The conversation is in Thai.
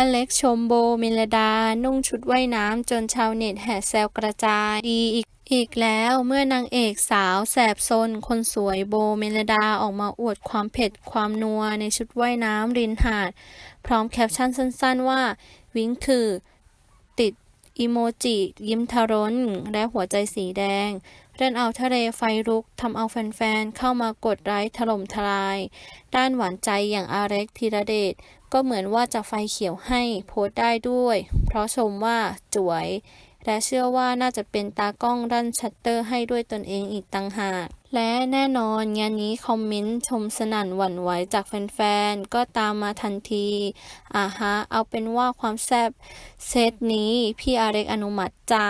อเล็กชมโบเมลดา นุ่งชุดว่ายน้ำจนชาวเน็ตแห่แซวกระจายดีอีกอีกแล้วเมื่อนางเอกสาวแสบซนคนสวยโบเมลดาออกมาอวดความเผ็ดความนัวในชุดว่ายน้ำรินหาด พร้อมแคปชั่นสั้นๆว่า วิงคือ ติดอีโมจิ ยิ้มทารนและหัวใจสีแดง เล่นเอาทะเลไฟลุกทำเอาแฟนๆเข้ามากดไลค์ถล่มทลาย ด้านหวานใจอย่างอาเร็กธีรเดชก็เหมือนว่าจะไฟเขียวให้โพสต์ได้ด้วย เพราะชมว่าจวย และเชื่อว่าน่าจะเป็นตากล้องดันชัตเตอร์ให้ด้วยตนเองอีกต่างหาก และแน่นอนงานนี้คอมเมนต์ชมสนั่นหวั่นไหวจากแฟนๆ ก็ตามมาทันทีอ่าฮะ เอาเป็นว่าความแซ่บเซตนี้พี่อาเร็กอนุมัติจ้า